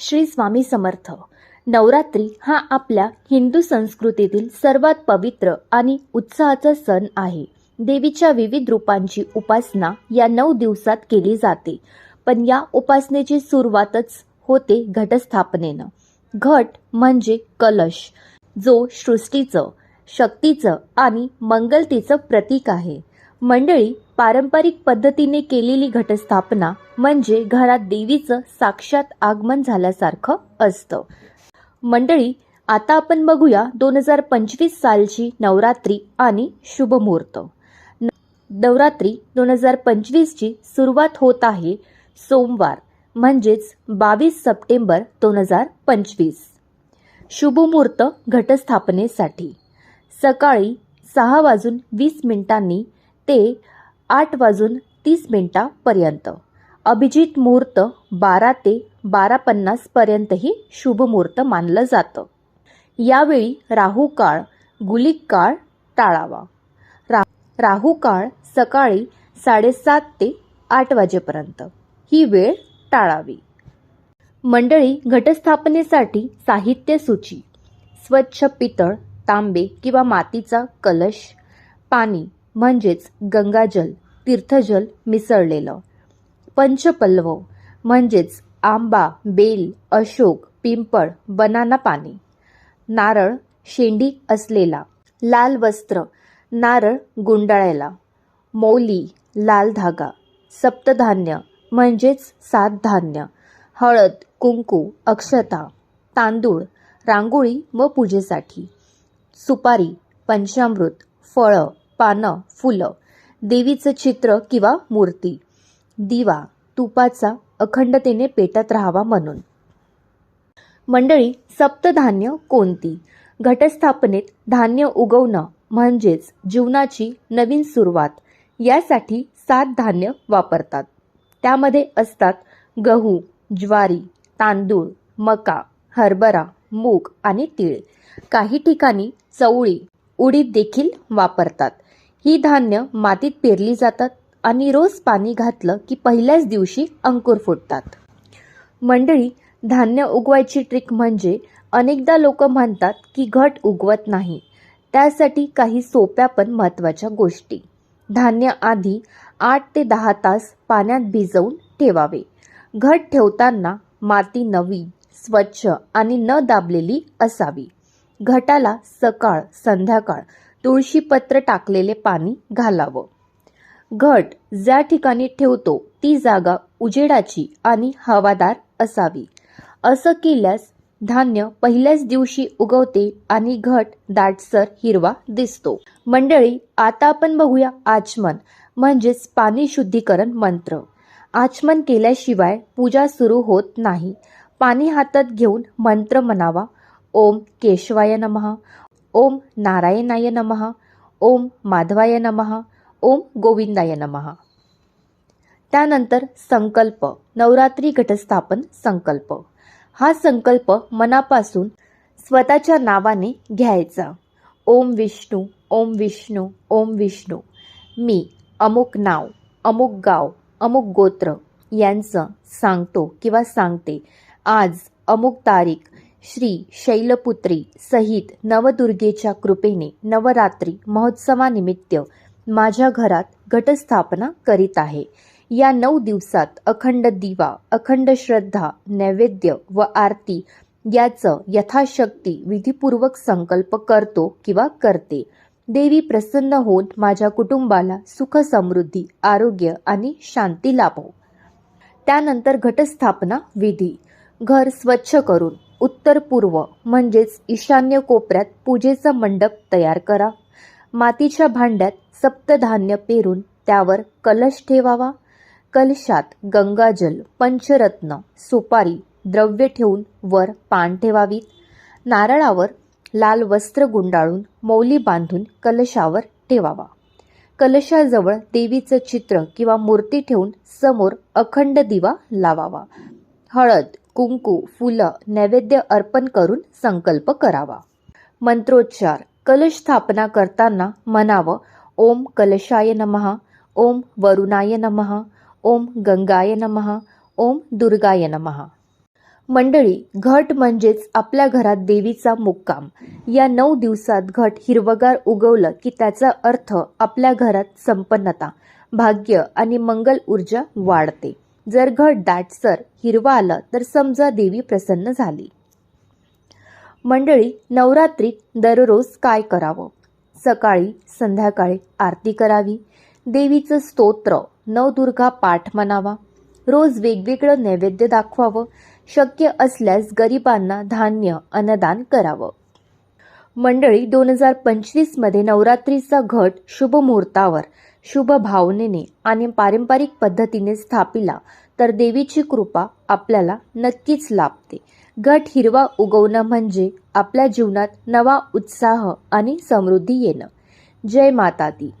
श्री स्वामी समर्थ. नवरात्री हा आपल्या हिंदू संस्कृतीतील सर्वात पवित्र आणि उत्साहाचा सण आहे. देवीच्या विविध रूपांची उपासना या नऊ दिवसात केली जाते. पण या उपासनेची सुरुवातच होते घटस्थापनेनं. घट म्हणजे कलश जो सृष्टीचं शक्तीचं आणि मंगलतेचं प्रतीक आहे. मंडळी पारंपरिक पद्धतीने केलेली घटस्थापना म्हणजे घरात देवीचं साक्षात आगमन झाल्यासारखं असतं. मंडळी आता आपण बघूया दोन हजार पंचवीस सालची नवरात्री आणि शुभमुहूर्त. न- नवरात्री दोन हजार पंचवीसची सुरुवात होत आहे सोमवार म्हणजेच बावीस सप्टेंबर दोन हजार पंचवीस. शुभमुहूर्त घटस्थापनेसाठी. सकाळी सहा वाजून वीस मिनिटांनी ते आठ वाजून तीस मिनिटापर्यंत. अभिजित मुहूर्त बारा ते बारा पन्नासपर्यंतही शुभ मुहूर्त मानलं जातं. यावेळी राहू काळ गुलिक काळ टाळावा. रा राहू काळ सकाळी साडेसात ते आठ वाजेपर्यंत. ही वेळ टाळावी. मंडळी घटस्थापनेसाठी साहित्य सूची. स्वच्छ पितळ तांबे किंवा मातीचा कलश पाणी म्हणजेच गंगाजल तीर्थजल मिसळलेलं. पंचपल्लव म्हणजेच आंबा बेल अशोक पिंपळ बनाना पाणी. नारळ शेंडी असलेला. लाल वस्त्र नारळ गुंडाळायला. मौली लाल धागा. सप्तधान्य म्हणजेच सात धान्य. हळद कुंकू अक्षता. तांदूळ रांगोळी व पूजेसाठी. सुपारी पंचामृत फळं पानं फुलं. देवीचं चित्र किंवा मूर्ती. दिवा तुपाचा अखंडतेने पेटत राहावा म्हणून. मंडळी सप्तधान्य कोणती? घटस्थापनेत धान्य उगवणं म्हणजेच जीवनाची नवीन सुरुवात यासाठी सात धान्य वापरतात. त्यामध्ये असतात गहू ज्वारी तांदूळ मका हरभरा मूग आणि तीळ. काही ठिकाणी चवळी उडीद देखील वापरतात. ही धान्य मातीत पेरली जातात. आणि रोज पाणी घातलं की पहिल्याच दिवशी अंकुर फुटतात. मंडळी धान्य उगवायची ट्रिक म्हणजे अनेकदा लोक म्हणतात की घट उगवत नाही. त्यासाठी काही सोप्या पण महत्त्वाच्या गोष्टी. धान्य आधी आठ ते दहा तास पाण्यात भिजवून ठेवावे. घट ठेवताना माती नवी स्वच्छ आणि न दाबलेली असावी. घटाला सकाळ संध्याकाळ तुळशीपत्र टाकलेले पाणी घालावं. घट ज्या ठिकाणी ठेवतो ती जागा उजेडाची आणि हवादार असावी. असं केल्यास धान्य पहिल्याच दिवशी उगवते आणि घट दाटसर हिरवा दिसतो. मंडळी आता आपण बघूया आचमन म्हणजेच पाणी शुद्धीकरण मंत्र. आचमन केल्याशिवाय पूजा सुरू होत नाही. पाणी हातात घेऊन मंत्र म्हणावा. ओम केशवाय नमः. ओम नारायणाय नमः. ओम माधवाय नमः. ओम गोविंदाय नमः. त्यानंतर संकल्प नवरात्री घटस्थापन संकल्प. हा संकल्प मनापासून स्वतःच्या नावाने घ्यायचा. ओम विष्णू ओम विष्णू ओम विष्णू. मी अमुक नाव अमुक गाव अमुक गोत्र यांचं सांगतो किंवा सांगते. आज अमुक तारीख श्री शैलपुत्री सहित नवदुर्गेच्या कृपेने नवरात्री महोत्सवानिमित्त माझ्या घरात घटस्थापना करीत आहे. या नऊ दिवसात अखंड दिवा अखंड श्रद्धा नैवेद्य व आरती याचं यथाशक्ती विधीपूर्वक संकल्प करतो किंवा करते. देवी प्रसन्न होऊन माझ्या कुटुंबाला सुख समृद्धी आरोग्य आणि शांती लाभो. त्यानंतर घटस्थापना विधी. घर स्वच्छ करून उत्तर पूर्व म्हणजेच ईशान्य कोपऱ्यात पूजेचा मंडप तयार करा. मातीच्या भांड्यात सप्तधान्य पेरून त्यावर कलश ठेवावा. कलशात गंगाजल पंचरत्न सुपारी द्रव्य ठेवून वर पान ठेवावीत. नारळावर लाल वस्त्र गुंडाळून मौली बांधून कलशावर ठेवावा. कलशाजवळ देवीचं चित्र किंवा मूर्ती ठेवून समोर अखंड दिवा लावावा. हळद कुंकू फुलं नैवेद्य अर्पण करून संकल्प करावा. मंत्रोच्चार कलश स्थापना करताना म्हणावं ओम कलशाय नमः ओम वरुणाय नमः ओम गंगाय नमः ओम दुर्गाय नमः. मंडळी घट म्हणजेच आपल्या घरात देवीचा मुक्काम. या नऊ दिवसात घट हिरवगार उगवलं की त्याचा अर्थ आपल्या घरात संपन्नता भाग्य आणि मंगल ऊर्जा वाढते. जर घट दाटसर हिरवा आलं तर समजा देवी प्रसन्न झाली. मंडळी नवरात्रीत दररोज काय करावं? सकाळी संध्याकाळी आरती करावी. देवीचं स्तोत्र नवदुर्गा पाठ म्हणावा. रोज वेगवेगळं नैवेद्य दाखवावं. शक्य असल्यास गरिबांना धान्य अन्नदान करावं. मंडळी दोन हजार पंचवीसमध्ये नवरात्रीचा घट शुभ मुहूर्तावर शुभ भावनेने आणि पारंपरिक पद्धतीने स्थापिला तर देवीची कृपा आपल्याला नक्कीच लाभते. गट हिरवा उगवणं म्हणजे आपल्या जीवनात नवा उत्साह आणि समृद्धी येणं. जय माता दी.